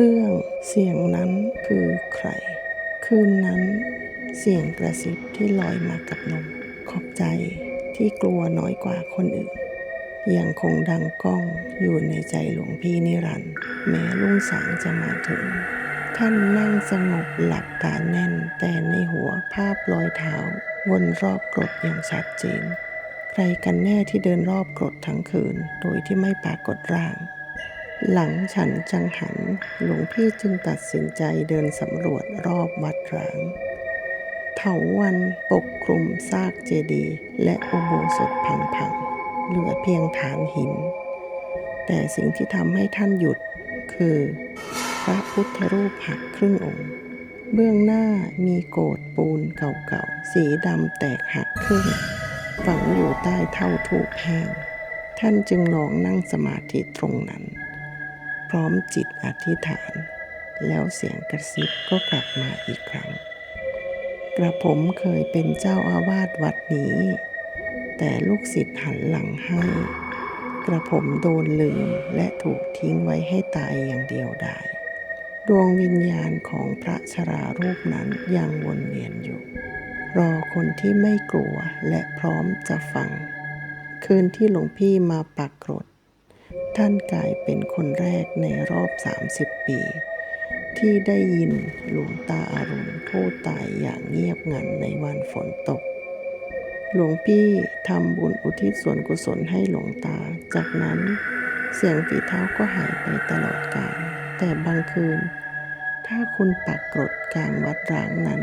เรื่องเสียงนั้นคือใคร คืนนั้น เสียงกระซิบที่ลอยมากับลมขอบใจที่กลัวน้อยกว่าคนอื่น ยังคงดังก้องอยู่ในใจหลวงพี่นิรันด์แม้รุ่งสางจะมาถึง ท่านนั่งสงบหลับตาแน่นแต่ในหัวภาพรอยเท้าวนรอบกรดอย่างชัดเจน ใครกันแน่ที่เดินรอบกรดทั้งคืนโดยที่ไม่ปรากฏร่าง หลังฉันจังหัน หลวงพี่จึงตัดสินใจเดินสำรวจรอบวัดร้าง เถาวันปกคลุมซากเจดีย์และอุโบสถพังๆ เหลือเพียงฐานหิน แต่สิ่งที่ทำให้ท่านหยุดคือ พระพุทธรูปหักครึ่งองค์ เบื้องหน้ามีโกดปูนเก่าๆ สีดำแตกหักครึ่งฝังอยู่ใต้เท่าถูกแห้ง ท่านจึงลองนั่งสมาธิตรงนั้น พร้อมจิตอธิษฐาน แล้วเสียงกระซิบก็กลับมาอีกครั้ง กระผมเคยเป็นเจ้าอาวาสวัดนี้ แต่ลูกศิษย์หันหลังให้ กระผมโดนลืมและถูกทิ้งไว้ให้ตายอย่างเดียวดายดวงวิญญาณของพระชรารูปนั้นยังวนเวียนอยู่ รอคนที่ไม่กลัวและพร้อมจะฟัง คืนที่หลวงพี่มาปักกรด ท่านกลายเป็นคนแรกในรอบ 30 ปี ที่ได้ยินหลวงตาอารุณพูดตายอย่างเงียบงันในวันฝนตก หลวงพี่ทำบุญอุทิศส่วนกุศลให้หลวงตา จากนั้นเสียงฝีเท้าก็หายไปตลอดกาลแต่บางคืน ถ้าคุณปักกรดกลางวัดร้างนั้น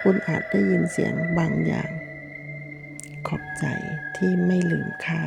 คุณอาจได้ยินเสียงบางอย่าง ขอบใจที่ไม่ลืมค่า